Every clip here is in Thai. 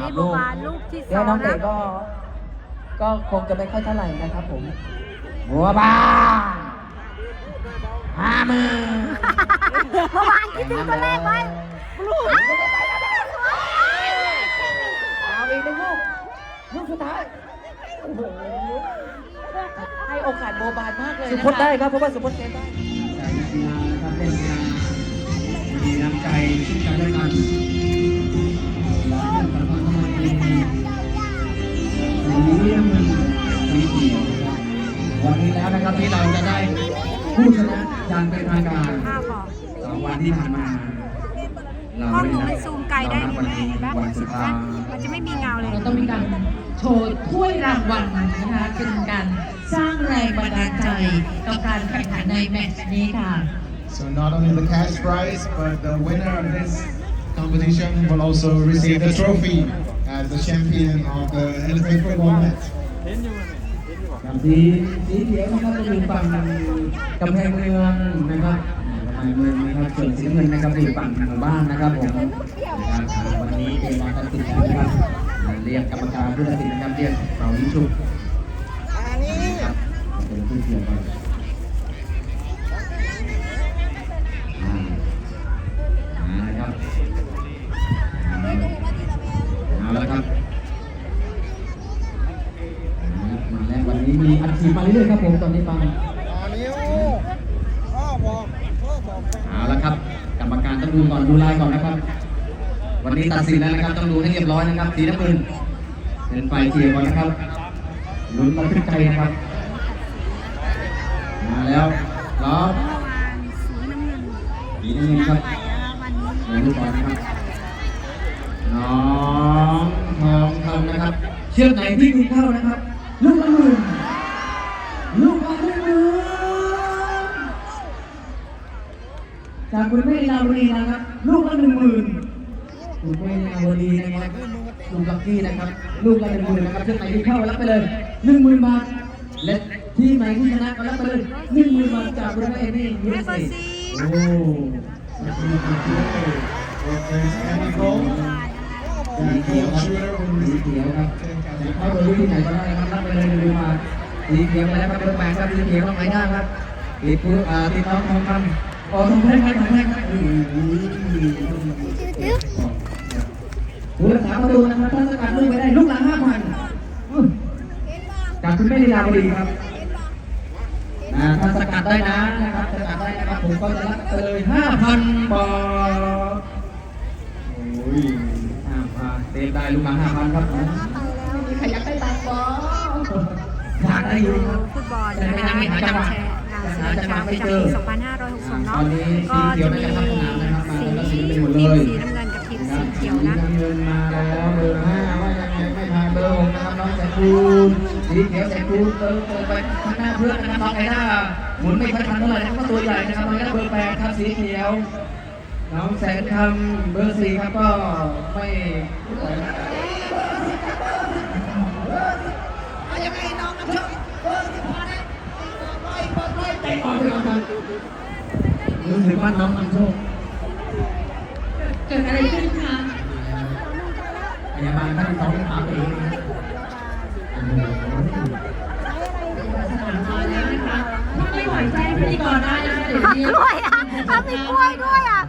นี้สามโบบานลูกที่สแล้อวงน้องเต๋นะก็ ก็คงจะไม่ค่อยเท่าไหร่นะครับผม บัวบานห้ามือเมื่อวานคิดถึงตัวเลขไว้ลูกเอาอีกหนึ่งลูกลูกสุดท้ายโอ้โหให้โอกาสโบบานมากเลยสุนะพจน์ได้คะครับเพราะว่าสุพจน์เกมได้ ผู้ชนะอย่างเป็นทางการภาพบอกสองวันที่ผ่านมา เรากล้องได้หนูนัมันซูมไกลได้เรานับดีวันแม่นี้เห็นปะวันสุดท้ายมันจะไม่มีเงาเลย เราต้องมีการโชว์ถ้วยรางวัลนะคะเป็นการสร้างแรงบันดาลใจกับการแข่งขันในแมตช์นี้ค่ะ So not only the cash prize, but the winner of this competition will also receive the trophy as the champion of the Elephant Football Match. สีสีเขียวนะครับจะอยู่ฝั่งกำแพงเมืองนะครับกำแพงเมืองนะครับส่วนสีเงินนะครับอยู่ฝั่งหมู่บ้านนะครับผมนะครับวันนี้เป็นวันตัดสินนะครับเรียกกรรมการผู้ตัดสินนะครับเรียกเป่ายิงฉุบนะครับเป็นผู้เกี่ยวกันอ่าอ่านะครับเอาละครับ มาแล้ววันนี้มีอัดฉีดมาเรื่อยๆครับผมตอนนี้ฟังเอาละครับ กรรมการต้อง ดูก่อนดูลายก่อนนะครับ วันนี้ตัดสินแล้วนะครับต้องดูให้เรียบร้อยนะครับสีน้ำเงินเป็นไฟเขียวก่อนนะครับลุ้นระทึกใจนะครับมาแล้วรอบเมื่อสีน้ำเงินสีน้ำเงินครับไปแล้ววันนี้เดี๋ยวดูก่อนนะครับน้องทองคำนะครับ เชือกไหนที่มีเข้านะครับ ลูกละหมื่นลูกละ จากคุณแม่ลาวดีนะครับ ลูกละหนึ่งหมื่นคุณแม่ลาวดีนะครับลูกลักกี้นะครับ ลูกละหนึ่งหมื่นนะครับเชือกไหนที่เข้ารับไปเลยหนึ่งหมื่นบาท และทีมไหนที่ชนะก็รับไปเลยหนึ่งหมื่นบาทจากคุณแม่เอมี่ยูเอสโอ้ขอบคุณครับ If there's any goal, สีเขียวครับสีเขียวครับเข้าไปที่ไหนก็ได้ครับรับไปเลยหนึ่งหมื่นบาทสีเขียวไปแล้วครับเบอร์แปดครับสีเขียวต้องไปได้ครับติดผู้อ่าติดน้องทองคำ ออกทองแรกครับทองแรกครับผู้รักษาประตูนะครับถ้าสกัดลูกไปได้ลูกละห้าพันจากคุณแม่ลีลาวดีครับอ่าถ้าสกัดได้นะนะครับสกัดได้นะครับผมก็จะรับไปเลยห้าพันบาทโอ้ยห้าพันเตะได้ลูกละห้าพันครับมีใครอยากได้ตังค์บออยากได้อยู่ครับฟุตบอลนะคะการแชร์งา นศิลปกรรมประจำปี2560เนาะก็จะมีสีทีมสีน้ำเงินกับทีมสีเขียวนะสีำเงินมาแล้วเบอร์ห้าว่ายังไงไม่ผ่านเบอร์หกนะครับน้องแสงคูณสีเขียวแสงคูณเติมเติมไปข้างหน้าเพื่อนนะครับน้องไอด้าหมุนไม่ค่อยทันเท่าไหร่นะครับก็ตัวใหญ่นะครับน้องไอด้าเบอร์แปดครับสีเขียวน้องแสงคำเบอร์สี่ครับก็ไม่ รู้สึกว่าน้องนำโชคเกิดอะไรขึ้นคะพยาบาลท่านสองถามเองสนามน้อยแล้วนะคะ ถ้าไม่ไหวใจพิธีกรได้นะคะเดี๋ยวนี้กล้วยอะถ้ามีกล้วยด้วยอะ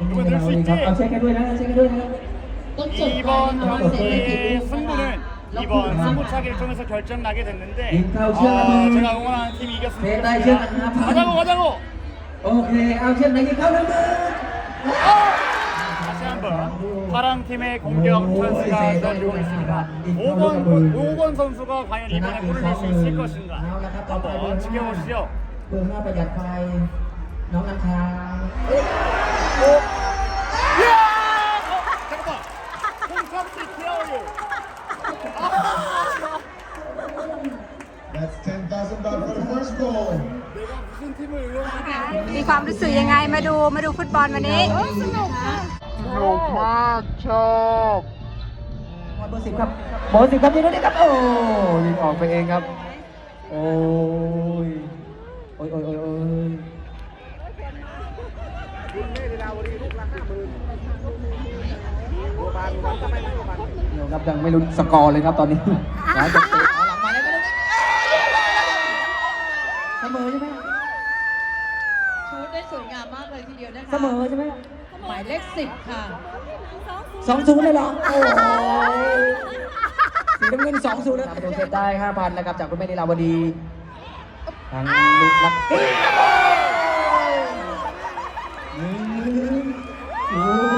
ครับ ต้องจบ 이번 ก่อนเสร็จเลยกี่ลูก 경기의 นะคะ 승부는 이번 승부차기를 통해서 결정나게 됐는데 인카우 어, 시작하면 제가 응원하는 팀이 네, 나 이겼습니다 이제 아, 반. 가자고 가자고 โอเค เอาเชือกไหนที่เข้าหนึ่งมือ 다시 한번 파랑 팀의 공격 오, 찬스가 이제 떠지고 이제 있습니다 이제 5번 이제 5번 선수가 과연 이번에 골을 넣을 수 있을 것인가 한번 지켜보시죠 เบอร์ห้าประหยัดไฟ น้องน้ Oh. มีความรู้สึกยังไงมาดูมาดูฟุตบอลวันนี้สนุกมากชอบเบอร์สิบครับเบอร์สิบครับยิงลูกนี้ครับ โอ้ยิงออกไปเองครับ โอ้ย โอ้ยโอ้ยโอ้ย ครับยังไม่รู้สกอร์เลยครับตอนนี้หลังจากเตะเอาหลังมาแล้วก็ได้เสมอใช่ไหมชูดได้สวยงามมากเลยทีเดียวนะคะเสมอใช่ไหมหมายเลขสิบค่ะสองศูนย์เลยเหรอโอ้ยสีน้ำเงินสองศูนย์นะครับประตูเซฟได้ห้าพันนะครับจากคุณแม่นิลาวดีทางลูกรักเอ๊ะโอ้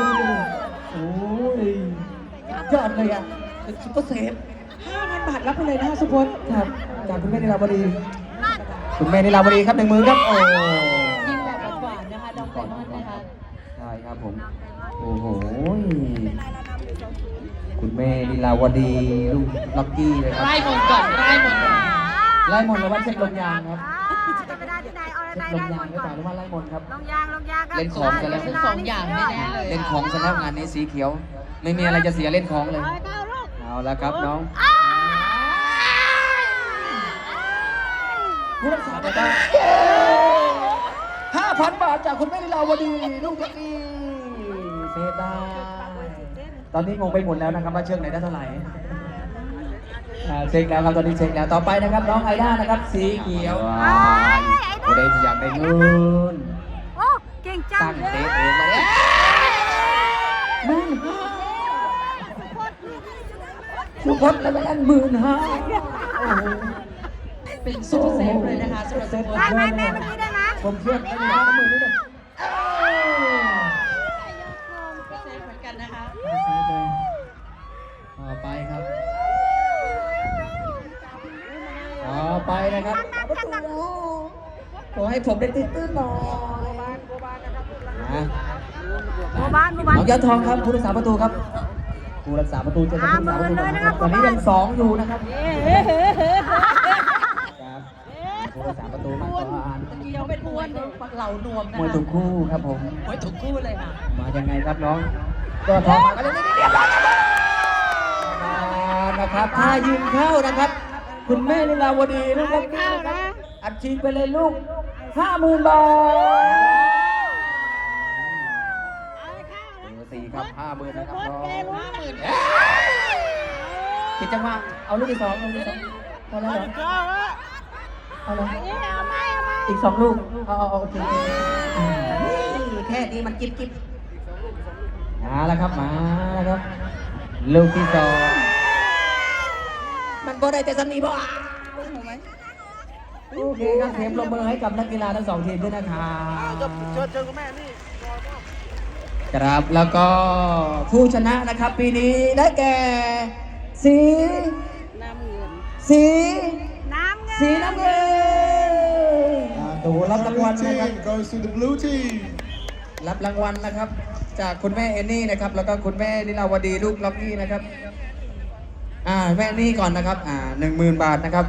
เลยอะเป็นซุปเปอร์เซฟ5,000บาทรับไปเลยนะคะสุพจน์ครับจากคุณแม่นิลาวดีคุณแม่นิลาวดีครับหนึ่งมือครับโอ้ยิงแบบหวานๆนะคะน้องไดมอนด์นะคะใช่ครับผมโอ้โหคุณแม่นิลาวดีลูกล็อกกี้เลยครับไล่มนต์ก่อนไล่มนต์ก่อนไล่มนต์หรือว่าเช็คลมยางครับอ่าจะไปได้ที่ไหนเอาอะไรเช็คลได้มหมยางดหรือก่เปอนล่าหรือว่าไล่มนต์ครับลงยางลงยางก็เล่นของซะแล้วทั้งสองอย่างแน่ๆเลยเล่นของซะแล้วงานนี้สีเขียว ไม่มีอะไรจะเสียเล่นของเลย เอาเอาลูกเอาละครับน้องผู้รักษาประตูห้าพันบาทจากคุณแม่ลิลาวดีลูกตะกี้เซฟได้ตอนนี้งงไปหมดแล้วนะครับว่าเชือกไหนได้เท่าไหร่อ่าเช็คแล้วครับตอนนี้เช็คแล้วต่อไปนะครับน้องไอด้านะครับ สีเขียวโอ้ได้อยากได้เงิน โอ้เก่งจัตั้งงเตะเองมาเนี่ยหมื่นห้า สุพจน์แล้วไปอันหมื่นห้าโอ้โหเป็นซูเปอร์เซฟเลยนะคะสำหรับสุพจได้น์ไหมแม่เมื่อกี้ได้ไหมผมเชื่อไอ้นี่นะหมื่นนี่เลยเซฟเหมือนกันนะคะต่อไปครับต่อไปนะครับประตูขอให้ผมได้ตื้นๆหน่อยนะโบบ้านโบบ้านน้องยอดทองครับผู้รักษาประตูครับ ผู้รักษาประตูเจอกับผู้รักษาประตูห้าหมื่นเลยนะครับตอนนี้ยังสองอยู่นะครับเฮ้เฮ้เฮ้เฮ้ครับผู้รักษาประตูมากกว่าตะกี้เขาเป็นมวยเหล่านวมนะมวยคะถูกคู่ครับผมมวยถูกคู่เลยค่ะมายังไงครับน้องยอดทองมาก็เลยไม่ได้เรียบร้อยมานะครับถ้ายิงเข้านะครับ คุณแม่ลิลาวดีลูกรักนี่นะครับอัดฉีดไปเลยลูกห้าหมื่นบาทเบอร์สี่ครับห้าหมื่นนะครับน้อง ห้าหมื่นผิดจังหวะเอาลูกที่สองเอาลูกที่สองพอแล้วเหรอเอาเลยอีกสองลูกเอาเอาเอาโอเคโอเคอ่านี่แค่นี้มันจิ๊บจิ๊บมาแล้วครับมาแล้วครับ ลูกที่สองมันบ่ได้แต่สนีบ่โอเคครับเสียงปรบมือให้กับนักกีฬาทั้งสองทีมด้วยนะครับเชิญเชิญคุณแม่นี่ครับแล้วก็ผู้ชนะนะครับปีนี้ได้แก่ สีสี น้ำเงิน สีน้ำเงินอ่าดูรับรางวัล Blue นะครับ team goes to the blue team. รับรางวัลนะครับ จากคุณแม่เอนนี่นะครับ แล้วก็คุณแม่นิลาวดีลูกล็อกกี้นะครับ อ่าแม่นี่ก่อนนะครับ อ่าหนึ่งหมื่นบาทนะครับ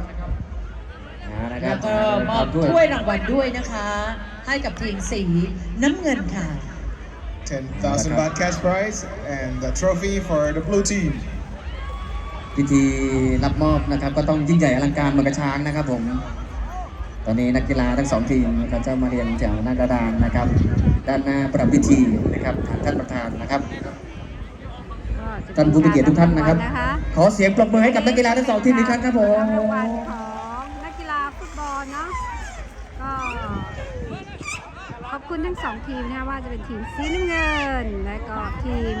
อ่านะครัแล้บวก็มอบถ้วยรางวัลด้วยนะคะ ให้กับทีมสีน้ำเงินค่ะ 10,000 baht cash prize and the trophy for the blue team. พิธีรับมอบนะครับ ก็ต้องยิ่งใหญ่อลังการเหมือนกระช้างนะครับ ผม ตอนนี้นักกีฬาทั้งสองทีมนะครับจะมาเรียนแถวหน้ากระดานนะครับ ด้านหน้าประดับพิธีนะครับทางท่านประธานนะครับท่านผู้มีเกียรติทุกท่านนะครับ ขอเสียงปรบมือให้กับนักกีฬาทั้งสองทีมอีกครั้งครับผม รางวัลของนักกีฬาฟุตบอลเนาะก็ขอบ คุณทั้งสองทีมนะคะว่าจะเป็นทีมสีน้ำเงิน และก็ทีม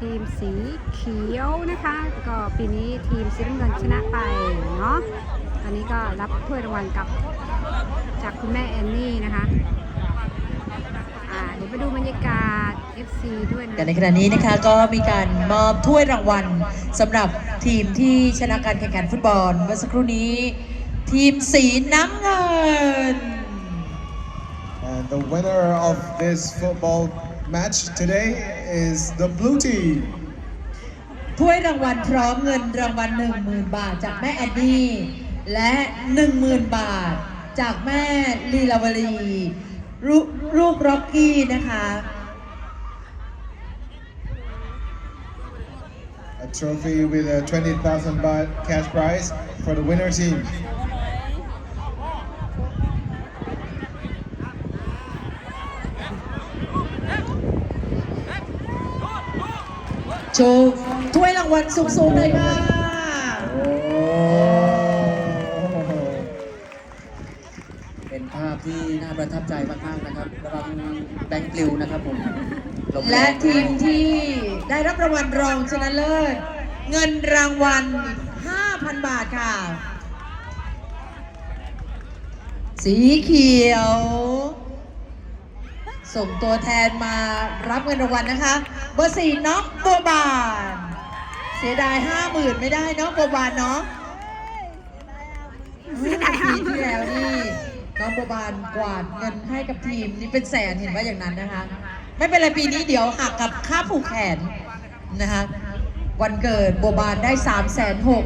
ทีมสีเขียวนะคะ ก็ปีนี้ทีมสีน้ำเงินชนะไปเนาะตอนนี้ก็รับถ้วยรางวัลกับจากคุณแม่แอนนี่นะคะอ่าเดี๋ยวไปดูบรรยากาศ FC ด้วยนะแต่ในขณะนี้นะคะก็มีการมอบถ้วยรางวัลสำหรับทีมที่ชนะการแข่งขันฟุตบอลเมื่อสักครู่นี้ ทีมสีน้ำเงิน the winner of this football match today is the blue team. ถ้วยรางวัลพร้อมเงินรางวัล10,000 บาทจากแม่แอนนี่และ 10,000 บาทจากแม่ลีลาวลี รูลูกร็อกกี้นะคะ A trophy with a 20,000 baht cash prize for the winner team. ชว์ถ้วยรางวัลสูงๆเลยค่ะโอ้เป็นภาพที่น่าประทับใจมากๆนะครับระวังแบงค์ปลิวนะครับผมลมแรงและทีมที่ได้รับรางวัลรองชนะเลิศ เงินรางวัล 5,000 บาทค่ะ สีเขียว ส่งตัวแทนมารับเงินรางวัลนะคะ เบอร์สี่น้องโบบาน เสียดายห้าหมื่นไม่ได้เนาะโบบานเนาะเสียดายห้าปีหมื่นที่แล้วนี่น้องโบบานกวาดเงินให้กับทีมนี่เป็นแสนเห็นว่าอย่างนั้นนะคะ ไม่เป็นไรปีนี้เดี๋ยวหักกับค่าผูกแขนนะคะวันเกิดโบบานได้3ามแสนหก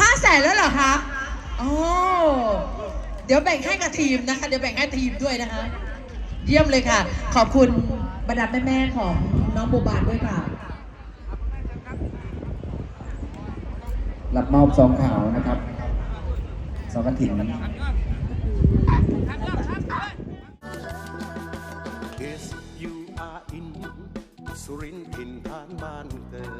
ห้าแสนแล้วเหรอคะอ๋อ เดี๋ยวแบ่งให้กับทีมนะคะ เดี๋ยวแบ่งให้ทีมด้วยนะคะ เยี่ยมเลยค่ะ ขอบคุณบรรดาแม่ๆของน้องโบบานด้วยค่ะ รับมอบซองขาวนะครับซองกระถิ่นนั้น Yes you are in สุรินทร์ถิ่นฐานบ้านเกิด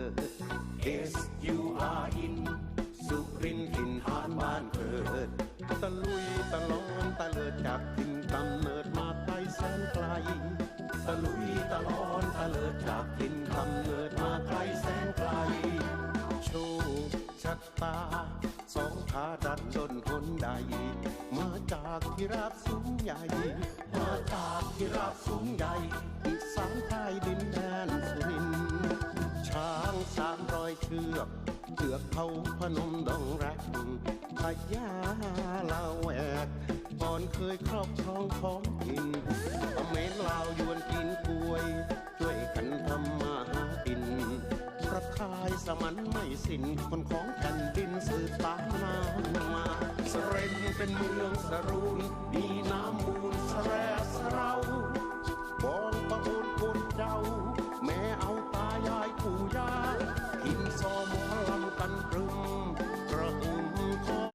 ชะตา สองขาดันดนหนใด มาจากที่ราบสูงใหญ่ มาจากที่ราบสูงใหญ่อีสานใต้ดินแดนสุรินช้างสามรอยเชือกเถือกเขาพนมดองรักพญาลาแวกก่อนเคยครอบครองท้องถิ่นเมรลาวยวนกิน มันไม่สิ้นคนของแผ่นดินสืบตามมามาสเรนเป็นเมืองสรูนมีน้ำมูลสแร